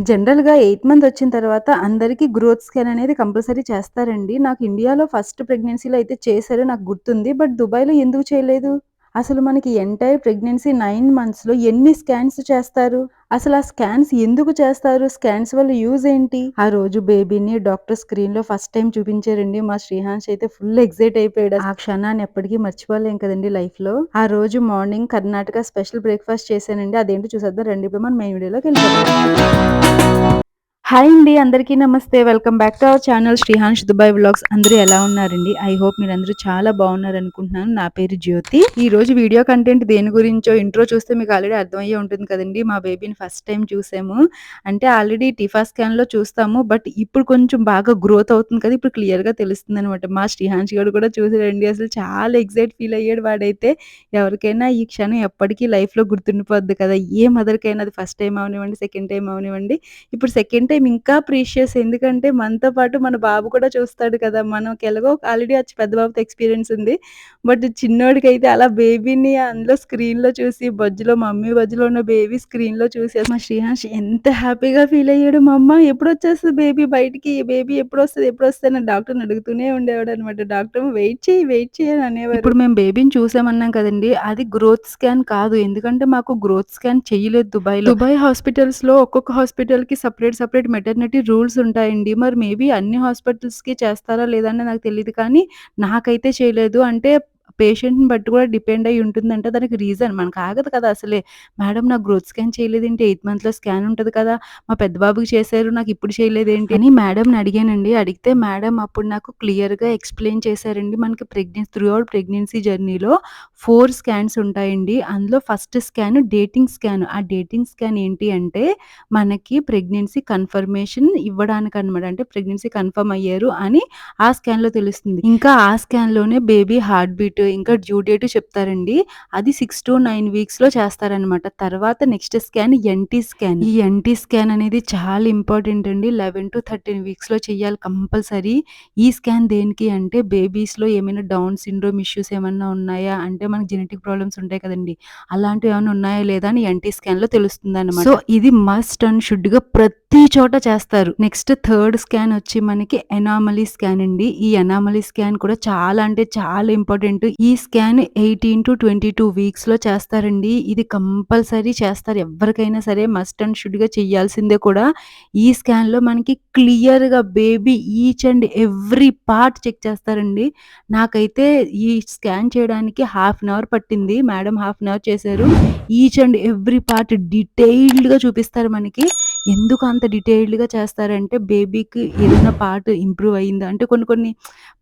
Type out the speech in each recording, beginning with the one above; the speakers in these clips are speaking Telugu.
జనరల్‌గా ఎయిట్ మంత్ వచ్చిన తర్వాత అందరికీ గ్రోత్ స్కాన్ అనేది కంపల్సరీ చేస్తారండి. నాకు ఇండియాలో ఫస్ట్ ప్రెగ్నెన్సీలో అయితే చేశారు నాకు గుర్తుంది. బట్ దుబాయ్‌లో ఎందుకు చేయలేదు? అసలు మనకి ఎంటైర్ ప్రెగ్నెన్సీ నైన్ మంత్స్‌లో ఎన్ని స్కాన్స్ చేస్తారు? అసలు ఆ స్కాన్స్ ఎందుకు చేస్తారు? స్కాన్స్ వల్ల యూజ్ ఏంటి? ఆ రోజు బేబీని డాక్టర్ స్క్రీన్‌లో ఫస్ట్ టైం చూపించారండి. మా శ్రీహాన్స్ అయితే ఫుల్ ఎగ్జైట్ అయిపోయాడు. ఆ క్షణాన్ని ఎప్పటికీ మర్చిపోలేం కదండీ లైఫ్‌లో. ఆ రోజు మార్నింగ్ కర్ణాటక స్పెషల్ బ్రేక్‌ఫాస్ట్ చేశానండి. అదేంటో చూసేద్దాం రండి. ఇప్పుడు మనం మెయిన్ వీడియోలోకి వెళ్ళిపోతాం హాయ్ అండి అందరికీ నమస్తే. Welcome back to our channel Srihansh Dubai vlogs అందరూ ఎలా ఉన్నారండి? ఐ హోప్ మీరందరూ చాలా బాగున్నారు అనుకుంటున్నాను నా పేరు జ్యోతి. ఈ రోజు వీడియో కంటెంట్ దేని గురించో ఇంట్రో చూస్తే మీకు ఆల్రెడీ అర్థమయ్యే ఉంటుంది కదండి. మా బేబీని ఫస్ట్ టైం చూసాము. అంటే ఆల్రెడీ టిఫా స్కాన్లో చూస్తాము. బట్ ఇప్పుడు కొంచెం బాగా గ్రోత్ అవుతుంది కదా ఇప్పుడు క్లియర్గా తెలుస్తుంది అనమాట మా శ్రీహాన్ష్ గారు కూడా చూసాడండి అసలు చాలా ఎగ్జైట్ ఫీల్ అయ్యాడు వాడైతే. ఎవరికైనా ఈ క్షణం ఎప్పటికీ లైఫ్లో గుర్తుండిపోద్ది కదా. ఏ మదర్కైనా అది ఫస్ట్ టైం అవనివ్వండి సెకండ్ టైం అవనివ్వండి. ఇప్పుడు సెకండ్ టైం ఇంకా ప్రీషియస్. ఎందుకంటే మనతో పాటు మన బాబు కూడా చూస్తాడు కదా మనకి ఎలాగో ఆల్రెడీ వచ్చి పెద్ద బాబుతో ఎక్స్పీరియన్స్ ఉంది. బట్ చిన్నోడికి అయితే అలా బేబీని అందులో స్క్రీన్లో చూసి బొజ్జులో మమ్మీ బొజ్జులో ఉన్న బేబీ స్క్రీన్లో చూసి మా శ్రీహాన్స్ ఎంత హ్యాపీగా ఫీల్ అయ్యాడు మా అమ్మ ఎప్పుడు వచ్చేస్తుంది బేబీ బయటికి? బేబీ ఎప్పుడు వస్తుంది? ఎప్పుడు వస్తుంది? అని డాక్టర్ని అడుగుతూనే ఉండేవాడు అనమాట. డాక్టర్ వెయిట్ చేయి వెయిట్ చేయి అని అనేవారు ఇప్పుడు మేము బేబీని చూసామన్నాం కదండి అది గ్రోత్ స్కాన్ కాదు. ఎందుకంటే మాకు గ్రోత్ స్కాన్ చేయలేదు దుబాయ్ దుబాయ్ హాస్పిటల్స్లో ఒక్కొక్క హాస్పిటల్కి సపరేట్ సపరేట్ మెటర్నిటీ రూల్స్ ఉంటాయండి. మరి మేబీ అన్ని హాస్పిటల్స్కి చేస్తారా లేదా నాకు తెలియదు కానీ నాకైతే చేయలేదు. అంటే పేషెంట్‌ని బట్టి కూడా డిపెండ్ అయ్యి ఉంటుందంటే దానికి రీజన్ మనకు ఆగదు కదా అసలే. మేడం నాకు గ్రోత్ స్కాన్ చేయలేదేంటి? ఎయిత్ మంత్‌లో స్కాన్ ఉంటుంది కదా! మా పెద్ద బాబుకి చేశారు. నాకు ఇప్పుడు చేయలేదేంటి? అని మేడంని అడిగానండి. అడిగితే మేడం అప్పుడు నాకు క్లియర్‌గా ఎక్స్‌ప్లెయిన్ చేశారండి. మనకి ప్రెగ్నెన్సీ త్రూ అవుట్ ప్రెగ్నెన్సీ జర్నీలో ఫోర్ స్కాన్స్ ఉంటాయండి. అందులో ఫస్ట్ స్కాన్ డేటింగ్ స్కాన్. ఆ డేటింగ్ స్కాన్ ఏంటి అంటే మనకి ప్రెగ్నెన్సీ కన్ఫర్మేషన్ ఇవ్వడానికి అనమాట అంటే ప్రెగ్నెన్సీ కన్ఫర్మ్ అయ్యారు అని ఆ స్కాన్‌లో తెలుస్తుంది. ఇంకా ఆ స్కాన్‌లోనే బేబీ హార్ట్ బీట్ ఇంకా డ్యూ డేట్ చెప్తారండి. అది 6-9 వీక్స్‌లో చేస్తారనమాట. తర్వాత నెక్స్ట్ స్కాన్ ఎన్‌టీ స్కాన్. ఈ ఎన్‌టీ స్కాన్ అనేది చాలా ఇంపార్టెంట్ అండి. 11-13 వీక్స్‌లో చేయాలి కంపల్సరీ. ఈ స్కాన్ దేనికి అంటే బేబీస్‌లో ఏమైనా డౌన్ సిండ్రోమ్ ఇష్యూస్ ఏమన్నా ఉన్నాయా? అంటే మనకి జెనెటిక్ ప్రాబ్లమ్స్ ఉంటాయి కదండీ! అలాంటివి ఏమైనా ఉన్నాయా లేదా అని ఎన్‌టీ స్కాన్‌లో తెలుస్తుందనమాట. సో ఇది మస్ట్ అండ్ షుడ్‌గా ప్రతి చోట చేస్తారు. నెక్స్ట్ థర్డ్ స్కాన్ వచ్చి మనకి ఎనామలీ స్కాన్ అండి. ఈ ఎనామలీ స్కాన్ కూడా చాలా అంటే చాలా ఇంపార్టెంట్. ఈ స్కాన్ 18-22 వీక్స్‌లో చేస్తారండి. ఇది కంపల్సరీ చేస్తారు. ఎవరికైనా సరే మస్ట్ అండ్ షుడ్‌గా చేయాల్సిందే కూడా. ఈ స్కాన్‌లో మనకి క్లియర్‌గా baby each and every part check చేస్తారండి. నాకైతే ఈ స్కాన్ చేయడానికి హాఫ్ అన్ అవర్ పట్టింది. మేడం హాఫ్ అన్ అవర్ చేశారు. ఈచ్ అండ్ ఎవ్రీ పార్ట్ డీటెయిల్డ్‌గా చూపిస్తారు మనకి. ఎందుకు అంత డీటెయిల్డ్‌గా చేస్తారంటే బేబీకి ఏదైనా పార్ట్ ఇంప్రూవ్ అయిందా? అంటే కొన్ని కొన్ని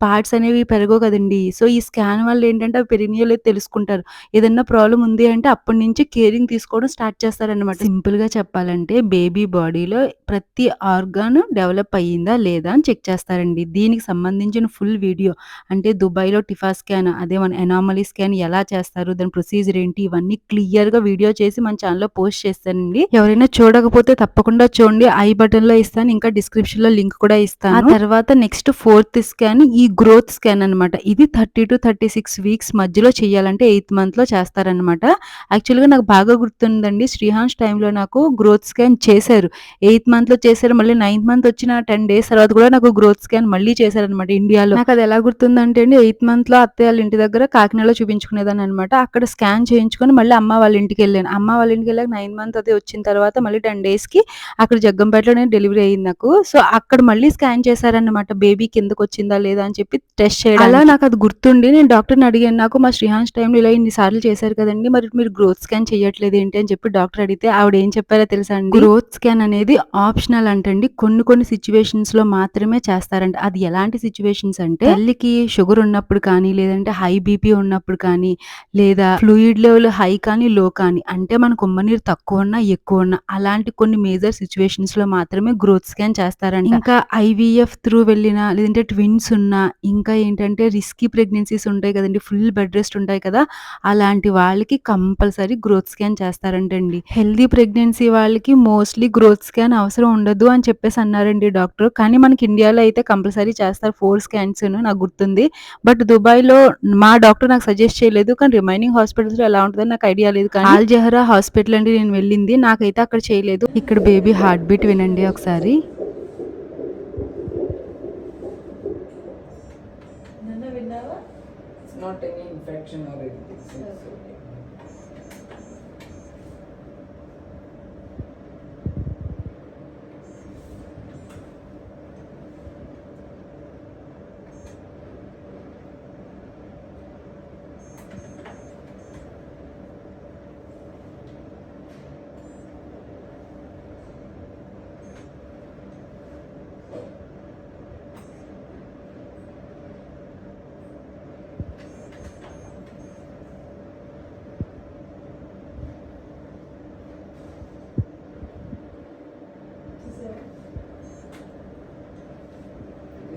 పార్ట్స్ అనేవి పెరగవు కదండి సో ఈ స్కాన్ వల్ల ఏంటంటే అవి పెరిగినాయో లేదో తెలుసుకుంటారు. ఏదన్నా ప్రాబ్లం ఉంది అంటే అప్పటి నుంచి కేరింగ్ తీసుకోవడం స్టార్ట్ చేస్తారనమాట. సింపుల్‌గా చెప్పాలంటే బేబీ బాడీలో ప్రతి ఆర్గాన్ డెవలప్ అయ్యిందా లేదా అని చెక్ చేస్తారండి. దీనికి సంబంధించిన ఫుల్ వీడియో అంటే దుబాయ్‌లో టిఫా స్కాన్ అదే మన ఎనామలీ స్కాన్ ఎలా చేస్తారు? దాని ప్రొసీజర్ ఏంటి? ఇవన్నీ క్లియర్‌గా వీడియో చేసి మన ఛానల్లో పోస్ట్ చేస్తానండి. ఎవరైనా చూడకపోతే తప్పకుండా చూడండి. ఐ బటన్‌లో ఇస్తాను. ఇంకా డిస్క్రిప్షన్‌లో లింక్ కూడా ఇస్తాను. ఆ తర్వాత నెక్స్ట్ ఫోర్త్ స్కాన్ ఈ గ్రోత్ స్కాన్ అనమాట. ఇది 30-36 వీక్స్ మధ్యలో చేయాలంటే ఎయిత్ మంత్‌లో చేస్తారనమాట. యాక్చువల్‌గా నాకు బాగా గుర్తుందండి. శ్రీహాన్స్ టైమ్‌లో నాకు గ్రోత్ స్కాన్ చేశారు. ఎయిత్ మంత్‌లో చేశారు. మళ్ళీ నైన్త్ మంత్ వచ్చిన 10 డేస్ తర్వాత కూడా నాకు గ్రోత్ స్కాన్ మళ్ళీ చేశారనమాట ఇండియాలో. నాకు అది ఎలా గుర్తుందంటే అండి ఎయిత్ మంత్‌లో అత్తయ్య వాళ్ళ ఇంటి దగ్గర కాకినాడలో చూపించుకునేదాన్ని అనమాట. అక్కడ స్కాన్ చేయించుకొని మళ్ళీ అమ్మ వాళ్ళ ఇంటికెళ్ళాను. అమ్మ వాళ్ళ ఇంటికెళ్ళాక నైన్ మంత్ అది వచ్చిన తర్వాత మళ్ళీ 10 డేస్‌కి అక్కడ జగ్గంపేటలోనే డెలివరీ అయింది నాకు. సో అక్కడ మళ్ళీ స్కాన్ చేశారనమాట. బేబీ కిందకొచ్చిందా లేదా అని చెప్పి టెస్ట్ చేయడానికి. అలా నాకు అది గుర్తుండి నేను డాక్టర్‌ని అడిగాను. నాకు మా శ్రీహాన్స్ టైమ్‌లో ఇలా ఇన్ని సార్లు చేశారు కదండీ! మరి మీరు గ్రోత్ స్కాన్ చేయట్లేదు ఏంటి అని చెప్పి డాక్టర్ అడిగితే ఆవిడ ఏం చెప్పారో తెలుసా అండి? గ్రోత్ స్కాన్ అనేది ఆప్షనల్ అంటండి. కొన్ని కొన్ని సిట్యుయేషన్స్‌లో మాత్రమే చేస్తారంట. అది ఎలాంటి సిట్యుయేషన్స్ అంటే తల్లికి షుగర్ ఉన్నప్పుడు కానీ లేదంటే హై బీపీ ఉన్నప్పుడు కానీ లేదా ఫ్లూయిడ్ లెవెల్ హై కానీ లో కానీ అంటే మనకు ఉమ్మనీరు తక్కువ ఉన్నా ఎక్కువ ఉన్నా అలాంటి కొన్ని మేజర్ సిట్యుయేషన్స్‌లో మాత్రమే గ్రోత్ స్కాన్ చేస్తారంట. ఇంకా ఐవీఎఫ్ త్రూ వెళ్ళినా లేదంటే ట్విన్స్ ఉన్నా ఇంకా ఏంటంటే రిస్కీ ప్రెగ్నెన్సీస్ ఉంటాయి కదండీ! ఫుల్ బెడ్ రెస్ట్ ఉంటాయి కదా! అలాంటి వాళ్ళకి కంపల్సరీ గ్రోత్ స్కాన్ చేస్తారంటండి. హెల్తీ ప్రెగ్నెన్సీ వాళ్ళకి మోస్ట్‌లీ గ్రోత్ స్కాన్ అవసరం ఉండదు అని చెప్పేసి అన్నారండి డాక్టర్. కానీ మనకి ఇండియాలో అయితే కంపల్సరీ చేస్తారు 4 స్కాన్స్‌ను నాకు గుర్తుంది. బట్ దుబాయ్‌లో మా డాక్టర్ నాకు సజెస్ట్ చేయలేదు. కానీ రిమైనింగ్ హాస్పిటల్స్‌లో ఎలా ఉంటదని నాకు ఐడియా లేదు కానీ ఆల్ జహరా హాస్పిటల్ అండి నేను వెళ్ళింది. నాకైతే అక్కడ చేయలేదు. ఇక్కడ బేబీ హార్ట్ బీట్ వినండి ఒకసారి.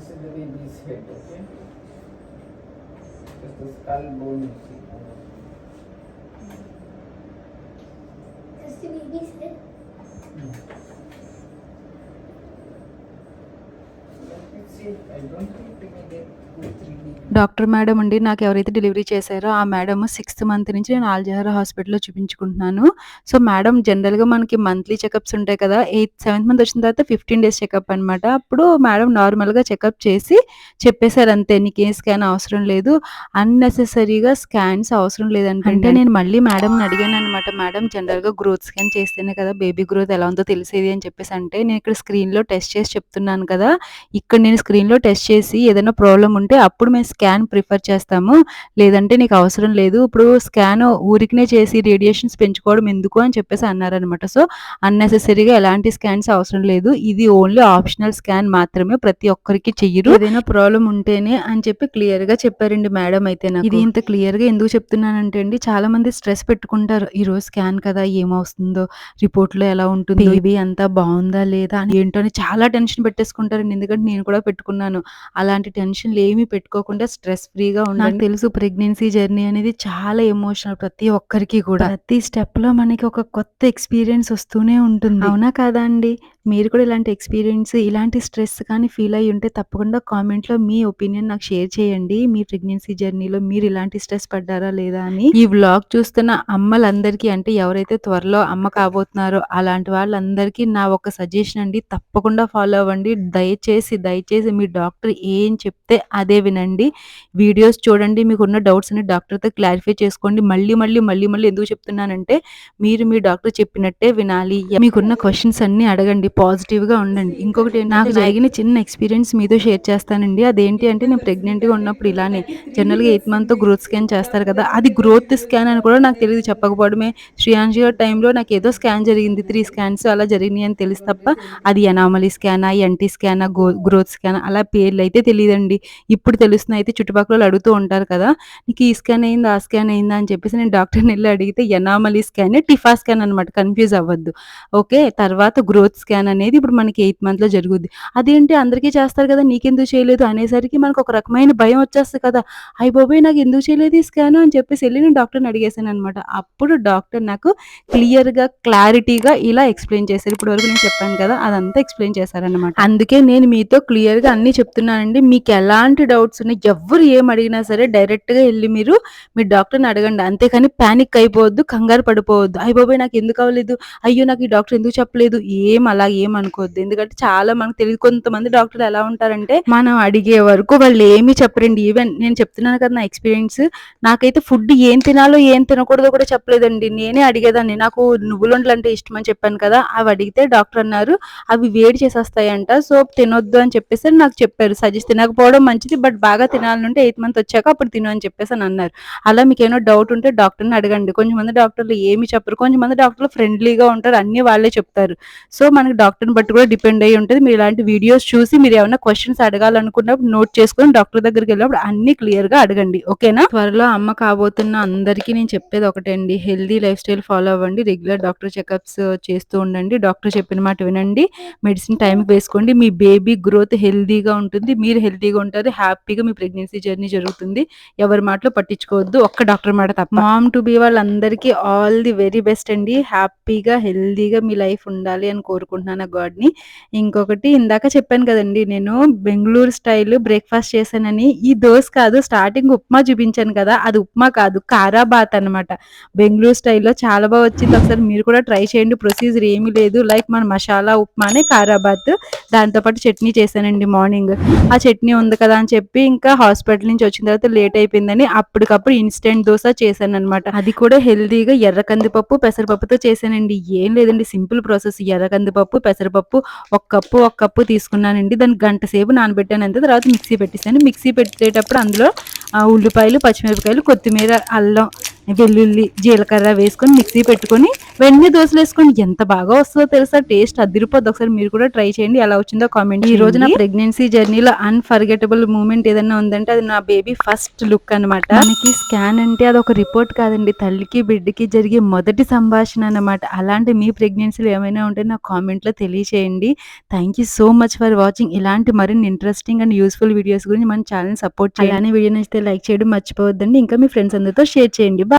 This is the baby's head, okay? Just the skull bone you see. That's the baby's head. Hmm. Let me see. I don't think doctor madam అండి నాకు ఎవరైతే డెలివరీ చేశారో ఆ మేడం సిక్స్త్ మంత్ నుంచి నేను ఆల్జహర్ హాస్పిటల్లో చూపించుకుంటున్నాను. సో మేడం జనరల్గా మనకి మంత్లీ చెకప్స్ ఉంటాయి కదా ఎయిత్ సెవెంత్ మంత్ వచ్చిన తర్వాత ఫిఫ్టీన్ డేస్ చెకప్ అనమాట అప్పుడు మేడం నార్మల్గా చెకప్ చేసి చెప్పేశారు అంతే నీకు ఏ స్కాన్ అవసరం లేదు. అన్నెసెసరీగా స్కాన్స్ అవసరం లేదంటే అంటే నేను మళ్ళీ మేడంని అడిగాను అనమాట మేడం జనరల్గా గ్రోత్ స్కాన్ చేస్తేనే కదా బేబీ గ్రోత్ ఎలా ఉందో తెలిసేది అని చెప్పేసి అంటే నేను ఇక్కడ స్క్రీన్లో టెస్ట్ చేసి చెప్తున్నాను కదా ఇక్కడ నేను స్క్రీన్లో టెస్ట్ చేసి ఏదైనా ప్రాబ్లం ఉంటే అప్పుడు మేము స్కాన్ ప్రిఫర్ చేస్తాము. లేదంటే నీకు అవసరం లేదు. ఇప్పుడు స్కాన్ ఊరికనే చేసి రేడియేషన్స్ పెంచుకోవడం ఎందుకు అని చెప్పేసి అన్నారనమాట సో అన్నెసెసరీగా ఎలాంటి స్కాన్స్ అవసరం లేదు. ఇది ఓన్లీ ఆప్షనల్ స్కాన్ మాత్రమే. ప్రతి ఒక్కరికి చెయ్యరు. ఏదైనా ప్రాబ్లం ఉంటేనే అని చెప్పి క్లియర్గా చెప్పారండి మేడం అయితే నాకు. ఇది ఇంత క్లియర్గా ఎందుకు చెప్తున్నానంటే అండి చాలా మంది స్ట్రెస్ పెట్టుకుంటారు. ఈ రోజు స్కాన్ కదా ఏమవుతుందో రిపోర్ట్లో ఎలా ఉంటుంది బేబీ అంతా బాగుందా లేదా అని ఏంటో అని చాలా టెన్షన్ పెట్టేసుకుంటారండి. ఎందుకంటే నేను కూడా పెట్టుకున్నాను. అలాంటి టెన్షన్లు ఏమీ పెట్టుకోకుండా స్ట్రెస్ ఫ్రీగా ఉండాలి నాకు తెలుసు ప్రెగ్నెన్సీ జర్నీ అనేది చాలా ఎమోషనల్ ప్రతి ఒక్కరికి కూడా. ప్రతి స్టెప్లో మనకి ఒక కొత్త ఎక్స్పీరియన్స్ వస్తూనే ఉంటుంది. అవునా కాదా అండి? మీరు కూడా ఇలాంటి ఎక్స్పీరియన్స్ ఇలాంటి స్ట్రెస్ కానీ ఫీల్ అయ్యి ఉంటే తప్పకుండా కామెంట్లో మీ ఒపీనియన్ నాకు షేర్ చేయండి. మీ ప్రెగ్నెన్సీ జర్నీలో మీరు ఇలాంటి స్ట్రెస్ పడ్డారా లేదా అని. ఈ వ్లాగ్ చూస్తున్న అమ్మలందరికీ అంటే ఎవరైతే త్వరలో అమ్మ కాబోతున్నారో అలాంటి వాళ్ళందరికీ నా ఒక సజెషన్ అండి. తప్పకుండా ఫాలో అవ్వండి. దయచేసి దయచేసి మీ డాక్టర్ ఏం చెప్తే అదే వినండి. వీడియోస్ చూడండి. మీకున్న డౌట్స్ అన్ని డాక్టర్తో క్లారిఫై చేసుకోండి. మళ్ళీ మళ్ళీ మళ్ళీ మళ్ళీ ఎందుకు చెప్తున్నానంటే మీరు మీ డాక్టర్ చెప్పినట్టే వినాలి. మీకున్న క్వశ్చన్స్ అన్ని అడగండి. పాజిటివ్గా ఉండండి ఇంకొకటి నాకు జరిగిన చిన్న ఎక్స్పీరియన్స్ మీతో షేర్ చేస్తానండి. అదేంటి అంటే నేను pregnant గా ఉన్నప్పుడు ఇలానే జనరల్గా ఎయిత్ మంత్ గ్రోత్ స్కాన్ చేస్తారు కదా అది గ్రోత్ స్కాన్ అని కూడా నాకు తెలియదు చెప్పకపోవడమే. శ్రీయాంజీ గారి టైంలో నాకు ఏదో స్కాన్ జరిగింది త్రీ స్కాన్స్ అలా జరిగినాయి అని తెలుసు తప్ప అది ఎనామలీ స్కానా ఎన్టీ స్కానా గో గ్రోత్ స్కాన్ అలా పేర్లు అయితే తెలియదండి ఇప్పుడు తెలుస్తున్నాయి అయితే చుట్టుపక్కల అడుగుతూ ఉంటారు కదా నీకు ఈ స్కాన్ అయిందా ఆ స్కాన్ అయిందా అని చెప్పేసి నేను డాక్టర్ని వెళ్ళి అడిగితే ఎనామలీ స్కాన్ టిఫా స్కాన్ అనమాట కన్ఫ్యూజ్ అవ్వద్దు. ఓకే తర్వాత గ్రోత్ స్కాన్ అనేది ఇప్పుడు మనకి ఎయిత్ మంత్లో జరుగుద్ది. అదేంటి అందరికీ చేస్తారు కదా నీకెందుకు చేయలేదు అనేసరికి మనకు ఒక రకమైన భయం వచ్చేస్తుంది కదా. అయ్యి బాబోయ్ నాకు ఎందుకు చేయలేదు ఈ స్కాన్ అని చెప్పేసి వెళ్ళి నేను డాక్టర్ని అడిగేశాను అనమాట అప్పుడు డాక్టర్ నాకు క్లియర్గా క్లారిటీగా ఇలా ఎక్స్ప్లెయిన్ చేశారు. ఇప్పుడు వరకు నేను చెప్పాను కదా అదంతా ఎక్స్ప్లెయిన్ చేశారనమాట అందుకే నేను మీతో క్లియర్గా అన్ని చెప్తున్నానండి. మీకు ఎలాంటి డౌట్స్ ఉన్నాయి ఎవరు ఏం అడిగినా సరే డైరెక్ట్గా వెళ్ళి మీరు మీ డాక్టర్ని అడగండి. అంతేకాని ప్యానిక్ అయిపోవద్దు కంగారు పడిపోవద్దు. అయ్యి బాబోయ్ నాకు ఎందుకు అవ్వలేదు? అయ్యో నాకు ఈ డాక్టర్ ఎందుకు చెప్పలేదు? ఏం అలా ఏం ఎందుకంటే చాలా మనకు తెలియదు. కొంతమంది డాక్టర్లు ఎలా ఉంటారంటే మనం అడిగే వరకు వాళ్ళు ఏమీ చెప్పరండి. ఈవెన్ నేను చెప్తున్నాను కదా నా ఎక్స్పీరియన్స్ నాకైతే ఫుడ్ ఏం తినాలో ఏం తినకూడదో కూడా చెప్పలేదండి. నేనే అడిగేదాన్ని. నాకు నువ్వులుండలు అంటే ఇష్టం అని చెప్పాను కదా అవి అడిగితే డాక్టర్ అన్నారు అవి వేడి చేసేస్తాయంట సో తినొద్దు అని చెప్పేసి నాకు చెప్పారు. సజెస్ట్ తినకపోవడం మంచిది బట్ బాగా తినాలంటే ఎయిత్ మంత్ వచ్చాక అప్పుడు తిను అని చెప్పేసి అని అన్నారు. అలా మీకు ఏమైనా డౌట్ ఉంటే డాక్టర్ని అడగండి. కొంతమంది డాక్టర్లు ఏమి చెప్పరు. కొంతమంది డాక్టర్లు ఫ్రెండ్లీగా ఉంటారు. అన్ని వాళ్ళే చెప్తారు. సో మనకి డాక్టర్ని బట్టి కూడా డిపెండ్ అయ్యి ఉంటుంది. మీరు ఇలాంటి వీడియోస్ చూసి మీరు ఏమైనా క్వశ్చన్స్ అడగాలనుకున్నప్పుడు నోట్ చేసుకొని డాక్టర్ దగ్గరికి వెళ్ళినప్పుడు అన్ని క్లియర్గా అడగండి. ఓకేనా త్వరలో అమ్మ కాబోతున్న అందరికీ నేను చెప్పేది ఒకటే అండి హెల్దీ లైఫ్ స్టైల్ ఫాలో అవ్వండి రెగ్యులర్ డాక్టర్ చెకప్స్ చేస్తూ ఉండండి. డాక్టర్ చెప్పిన మాట వినండి. మెడిసిన్ టైంకి వేసుకోండి. మీ బేబీ గ్రోత్ హెల్దీగా ఉంటుంది. మీరు హెల్దీగా ఉంటారు. హ్యాపీగా మీ ప్రెగ్నెన్సీ జర్నీ జరుగుతుంది. ఎవరి మాటలో పట్టించుకోవద్దు. ఒక్క డాక్టర్ మాట తప్ప. మామ్ టు బీ వాళ్ళందరికీ ఆల్ ది వెరీ బెస్ట్ అండి. హ్యాపీగా హెల్దీగా మీ లైఫ్ ఉండాలి అని కోరుకుంటున్నాను. అనుకుంటున్నాను ఆ గాడ్‌ని. ఇంకొకటి ఇందాక చెప్పాను కదండి నేను బెంగళూరు స్టైల్ బ్రేక్‌ఫాస్ట్ చేశానని. ఈ దోశ కాదు స్టార్టింగ్ ఉప్మా చూపించాను కదా! అది ఉప్మా కాదు కారాబాత్ అనమాట. బెంగళూరు స్టైల్‌లో చాలా బాగా వచ్చింది. ఒకసారి మీరు కూడా ట్రై చేయండి. ప్రొసీజర్ ఏమీ లేదు. లైక్ మన మసాలా ఉప్మానే కారాబాత్. దాంతో పాటు చట్నీ చేశానండి మార్నింగ్. ఆ చట్నీ ఉంది కదా అని చెప్పి ఇంకా హాస్పిటల్ నుంచి వచ్చిన తర్వాత లేట్ అయిపోయిందని అప్పటికప్పుడు ఇన్స్టెంట్ దోశ చేశాను అనమాట అది కూడా హెల్తీగా ఎర్ర కందిపప్పు, పెసరపప్పుతో చేశానండి. ఏం లేదండి సింపుల్ ప్రాసెస్. ఎర్ర కందిపప్పు, పెసరపప్పు ఒక కప్పు, ఒక కప్పు తీసుకున్నానండి. దాన్ని గంట సేపు నానబెట్టాను అంతే. తర్వాత మిక్సీ పెట్టేసాను. మిక్సీ పెట్టేటప్పుడు అందులో ఉల్లిపాయలు, పచ్చిమిరపకాయలు, కొత్తిమీర, అల్లం, వెల్లుల్లి, జీలకర్ర వేసుకొని మిక్సీ పెట్టుకొని వెంటనే దోసలేసుకోండి. ఎంత బాగా వస్తదో తెలుసా టేస్ట్ అదిరిపోద్ది. ఒకసారి మీరు కూడా ట్రై చేయండి. ఎలా వచ్చిందో కామెంట్ ఈ రోజు నా ప్రెగ్నెన్సీ జర్నీలో అన్‌ఫర్గెటబుల్ మూమెంట్ ఏదన్నా ఉందంటే అది నా బేబీ ఫస్ట్ లుక్ అనమాట. మనకి స్కాన్ అంటే అదొక రిపోర్ట్ కాదండి. తల్లికి, బిడ్డకి జరిగే మొదటి సంభాషణ అన్నమాట. అలాంటి మీ ప్రెగ్నెన్సీలు ఏమైనా ఉంటే నాకు కామెంట్‌లో తెలియచేయండి. Thank you so much for watching. ఇలాంటి మరిన్ని ఇంట్రెస్టింగ్ అండ్ యూస్ఫుల్ వీడియోస్ గురించి మన ఛానల్ సపోర్ట్ చేయాలని వీడియో నచ్చితే లైక్ చేయడం మర్చిపోవద్దండి. ఇంకా మీ ఫ్రెండ్స్ అందరితో షేర్ చేయండి. బాయ్